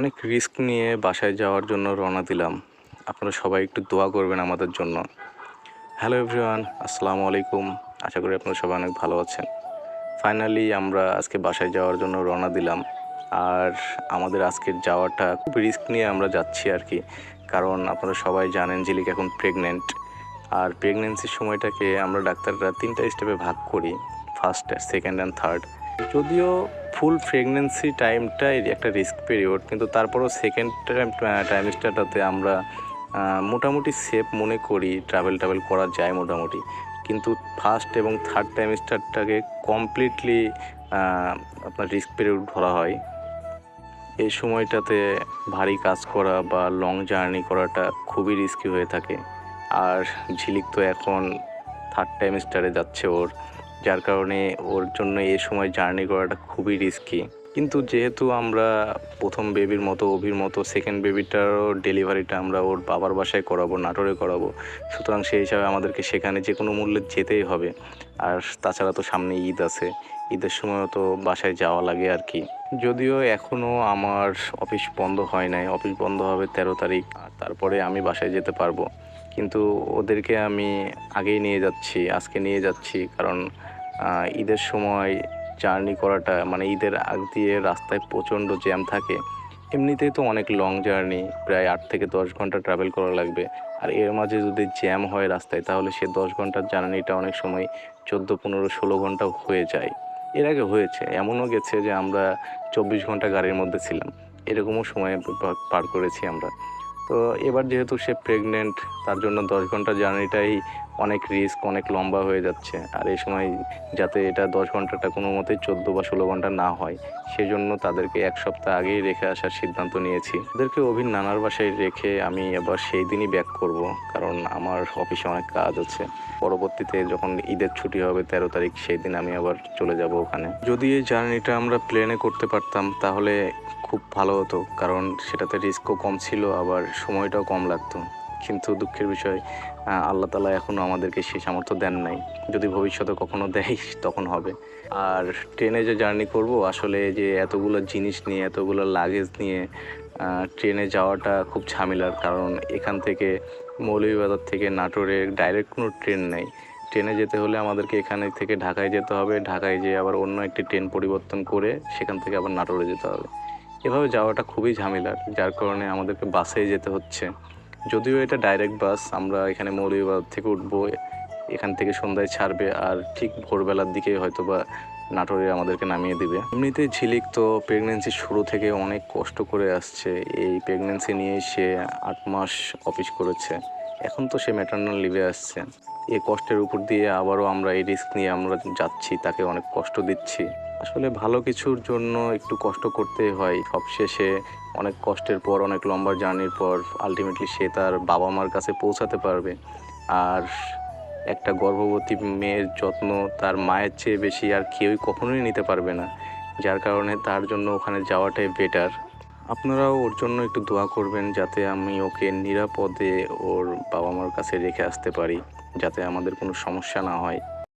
অনেক রিস্ক নিয়ে বাসায় যাওয়ার জন্য রওনা দিলাম। আপনারা সবাই একটু দোয়া করবেন আমাদের জন্য। হ্যালো এভরিওয়ান, আসসালামু আলাইকুম। আশা করি আপনারা সবাই অনেক ভালো আছেন। ফাইনালি আমরা আজকে বাসায় যাওয়ার জন্য রওনা দিলাম। আর আমাদের আজকের যাওয়াটা খুব রিস্ক নিয়ে আমরা যাচ্ছি আর কি। কারণ আপনারা সবাই জানেন জিলিক এখন প্রেগনেন্ট। আর প্রেগনেন্সির সময়টাকে আমরা ডাক্তাররা তিনটা স্টেপে ভাগ করি। ফার্স্ট, সেকেন্ড অ্যান্ড থার্ড যদিও ফুল প্রেগনেন্সি টাইমটাই একটা রিস্ক পিরিয়ড কিন্তু তারপরও সেকেন্ড টাইম টাইমস্টারটাতে আমরা মোটামুটি সেফ মনে করি ট্রাভেল ট্রাভেল করা যায় মোটামুটি। কিন্তু ফার্স্ট এবং থার্ড টাইমস্টারটাকে কমপ্লিটলি আপনার রিস্ক পিরিয়ড ধরা হয়। এই সময়টাতে ভারী কাজ করা বা লং জার্নি করাটা খুবই রিস্কি হয়ে থাকে। আর ঝিলিক তো এখন থার্ড টাইমস্টারে যাচ্ছে ওর। যার কারণে ওর জন্য এ সময় জার্নি করাটা খুবই রিস্কি কিন্তু যেহেতু আমরা প্রথম বেবির মতো, অভির মতো সেকেন্ড বেবিটারও ডেলিভারিটা আমরা ওর বাবার বাসায় করাবো, নাটোরে করাবো, সুতরাং সেই হিসাবে আমাদেরকে সেখানে যে কোনো মূল্যে যেতেই হবে। আর তাছাড়া তো সামনে ঈদ আছে, ঈদের সময়ও তো বাসায় যাওয়া লাগে আর কি। যদিও এখনও আমার অফিস বন্ধ হয় নাই, অফিস বন্ধ হবে তেরো তারিখ, আর তারপরে আমি বাসায় যেতে পারব। কিন্তু ওদেরকে আমি আগেই নিয়ে যাচ্ছি, আজকে নিয়ে যাচ্ছি, কারণ ঈদের সময় জার্নি করাটা মানে ঈদের আগ দিয়ে রাস্তায় প্রচণ্ড জ্যাম থাকে, এমনিতেই তো অনেক লং জার্নি, প্রায় আট থেকে দশ ঘণ্টা ট্রাভেল করা লাগবে। আর এর মাঝে যদি জ্যাম হয় রাস্তায়, তাহলে সে দশ ঘণ্টার জার্নিটা অনেক সময় চোদ্দ, পনেরো, ষোলো ঘণ্টা হয়ে যায়। এর আগে হয়েছে, এমনও গেছে যে আমরা চব্বিশ ঘণ্টা গাড়ির মধ্যে ছিলাম। এরকমও সময় পার করেছি আমরা। তো এবার যেহেতু সে প্রেগনেন্ট তার জন্য দশ ঘণ্টা জার্নিটাই অনেক রিস্ক অনেক লম্বা হয়ে যাচ্ছে। আর এই সময় যাতে এটা দশ ঘন্টাটা কোনো মতেই চোদ্দ বা ষোলো ঘণ্টা না হয়, সেজন্য তাদেরকে এক সপ্তাহ আগেই রেখে আসার সিদ্ধান্ত নিয়েছি। ওদেরকে অভির নানার বাসায় রেখে আমি আবার সেই দিনই ব্যাক করব, কারণ আমার অফিসে অনেক কাজ আছে। পরবর্তীতে যখন ঈদের ছুটি হবে তেরো তারিখ, সেই দিন আমি আবার চলে যাব ওখানে। যদি এই জার্নিটা আমরা প্লেনে করতে পারতাম, তাহলে খুব ভালো হতো, কারণ সেটাতে রিস্কও কম ছিল, আবার সময়টাও কম লাগতো। কিন্তু দুঃখের বিষয় আল্লাহ তালা এখনও আমাদেরকে সেই সামর্থ্য দেন নাই। যদি ভবিষ্যতে কখনো দেয়, তখন হবে। আর ট্রেনে যে জার্নি করব, আসলে যে এতগুলো জিনিস নিয়ে, এতগুলো লাগেজ নিয়ে ট্রেনে যাওয়াটা খুব ঝামেলার, কারণ এখান থেকে মৌলভীবাজার থেকে নাটোরে ডাইরেক্ট কোনো ট্রেন নেই। ট্রেনে যেতে হলে আমাদেরকে এখানে থেকে ঢাকায় যেতে হবে। ঢাকায় যেয়ে আবার অন্য একটি ট্রেন পরিবর্তন করে সেখান থেকে আবার নাটোরে যেতে হবে। এভাবে যাওয়াটা খুবই ঝামেলার, যার কারণে আমাদেরকে বাসেই যেতে হচ্ছে। যদিও এটা ডাইরেক্ট বাস আমরা এখানে মৌলভীবাজার থেকে উঠবো, এখান থেকে সন্ধ্যায় ছাড়বে, আর ঠিক ভোরবেলার দিকে হয়তো বা নাটোরে আমাদেরকে নামিয়ে দিবে। এমনিতে ঝিলিক তো প্রেগনেন্সির শুরু থেকে অনেক কষ্ট করে আসছে। এই প্রেগনেন্সি নিয়ে সে আট মাস অফিস করেছে। এখন তো সে ম্যাটার্নাল লিভে আসছে। এই কষ্টের উপর দিয়ে আবারও আমরা এই রিস্ক নিয়ে আমরা যাচ্ছি, তাকে অনেক কষ্ট দিচ্ছি। আসলে ভালো কিছুর জন্য একটু কষ্ট করতেই হয় সবশেষে। অনেক কষ্টের পর, অনেক লম্বা জার্নির পর আলটিমেটলি সে তার বাবা মার কাছে পৌঁছাতে পারবে। আর একটা গর্ভবতী মেয়ের যত্ন তার মায়ের চেয়ে বেশি আর কেউই কখনোই নিতে পারবে না। যার কারণে তার জন্য ওখানে যাওয়াটাই বেটার আপনারাও ওর জন্য একটু দোয়া করবেন যাতে আমি ওকে নিরাপদে ওর বাবা মার কাছে রেখে আসতে পারি, যাতে আমাদের কোনো সমস্যা না হয়।